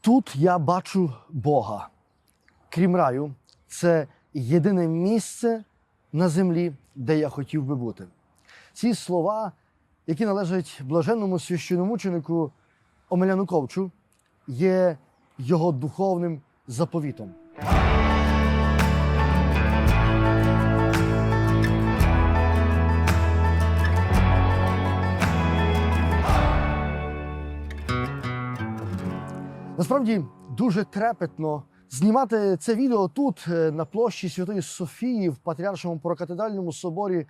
Тут я бачу Бога. Крім раю, це єдине місце на землі, де я хотів би бути. Ці слова, які належать блаженному священомученику Омеляну Ковчу, є його духовним заповітом. Насправді дуже трепетно знімати це відео тут, е, на площі Святої Софії, в Патріаршому прокатедральному соборі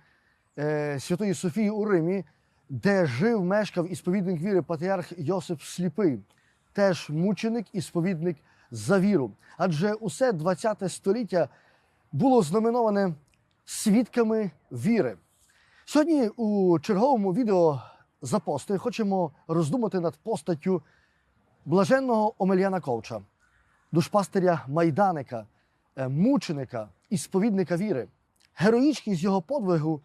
е, Святої Софії у Римі, де жив, мешкав і сповідник віри патріарх Йосип Сліпий, теж мученик і сповідник за віру. Адже усе 20 століття було знаменоване свідками віри. Сьогодні у черговому відео за постою хочемо роздумати над постаттю блаженного Омельяна Ковча, душпастиря Майданика, е, мученика і сповідника віри. Героїчність його подвигу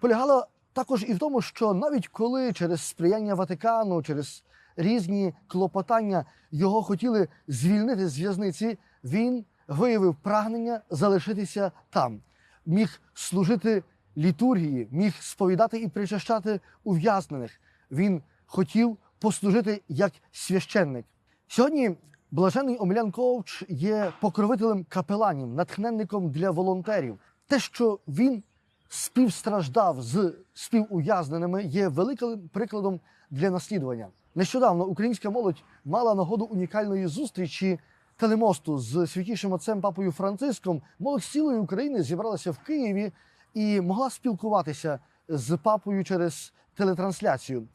полягала також і в тому, що навіть коли через сприяння Ватикану, через різні клопотання його хотіли звільнити з в'язниці, він виявив прагнення залишитися там, міг служити літургії, міг сповідати і причащати ув'язнених. Він хотів послужити як священник. Сьогодні блажений Омелян Ковч є покровителем капеланів, натхненником для волонтерів. Те, що він співстраждав з співув'язненими, є великим прикладом для наслідування. Нещодавно українська молодь мала нагоду унікальної зустрічі телемосту з святішим отцем папою Франциском. Молодь з цілої України зібралася в Києві і могла спілкуватися з папою через телетрансляцію.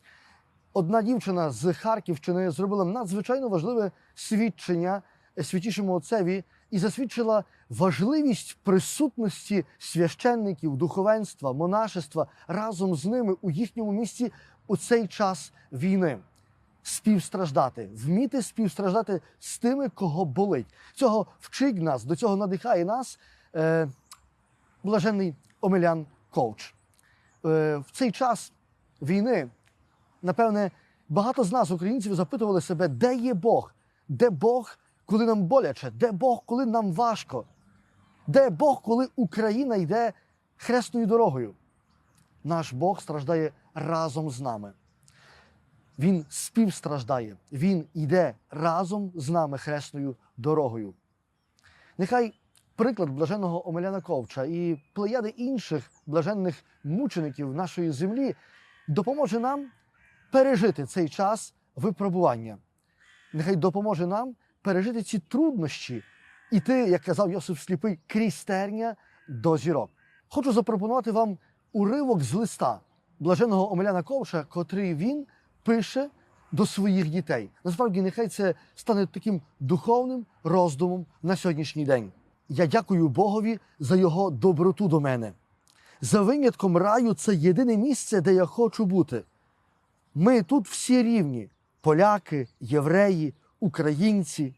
Одна дівчина з Харківщини зробила надзвичайно важливе свідчення святішому отцеві і засвідчила важливість присутності священників, духовенства, монашества разом з ними у їхньому місці у цей час війни. Співстраждати, вміти співстраждати з тими, кого болить. Цього вчить нас, до цього надихає нас е, блаженний Омелян Ковч. Е, в цей час війни напевне, багато з нас, українців, запитували себе, де є Бог? Де Бог, коли нам боляче? Де Бог, коли нам важко? Де Бог, коли Україна йде хресною дорогою? Наш Бог страждає разом з нами. Він співстраждає, Він йде разом з нами хресною дорогою. Нехай приклад блаженого Омеляна Ковча і плеяди інших блаженних мучеників нашої землі допоможе нам пережити цей час випробування. Нехай допоможе нам пережити ці труднощі, іти, як казав Йосип Сліпий, крізь терня до зірок. Хочу запропонувати вам уривок з листа блаженого Омеляна Ковша, котрий він пише до своїх дітей. Насправді, нехай це стане таким духовним роздумом на сьогоднішній день. Я дякую Богові за його доброту до мене. За винятком раю, це єдине місце, де я хочу бути. Ми тут всі рівні: поляки, євреї, українці.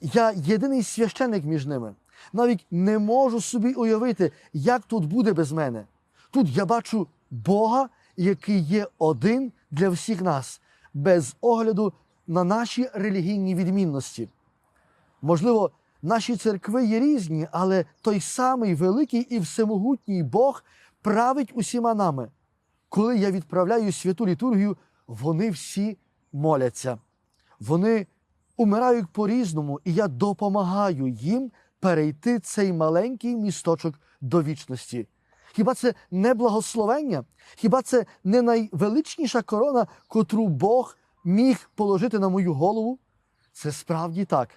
Я єдиний священик між ними. Навіть не можу собі уявити, як тут буде без мене. Тут я бачу Бога, який є один для всіх нас, без огляду на наші релігійні відмінності. Можливо, наші церкви є різні, але той самий великий і всемогутній Бог править усіма нами коли я відправляю святу літургію, вони всі моляться. Вони умирають по-різному, і я допомагаю їм перейти цей маленький місточок до вічності. Хіба це не благословення? Хіба це не найвеличніша корона, котру Бог міг положити на мою голову? Це справді так.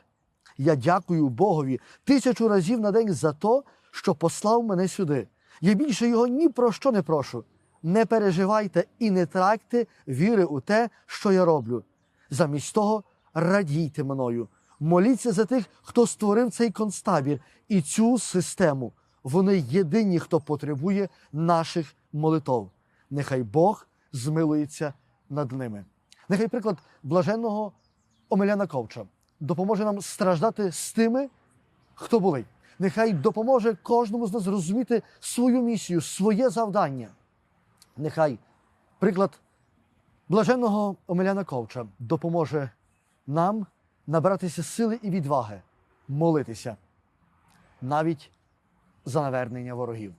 Я дякую Богові тисячу разів на день за те, що послав мене сюди. Я більше його ні про що не прошу не переживайте і не тракте віри у те, що я роблю. Замість того радійте мною. Моліться за тих, хто створив цей концтабір і цю систему. Вони єдині, хто потребує наших молитов. Нехай Бог змилується над ними. Нехай приклад блаженного Омеляна Ковча допоможе нам страждати з тими, хто болить. Нехай допоможе кожному з нас зрозуміти свою місію, своє завдання. Нехай приклад блаженного Омеляна Ковча допоможе нам набратися сили і відваги, молитися навіть за навернення ворогів.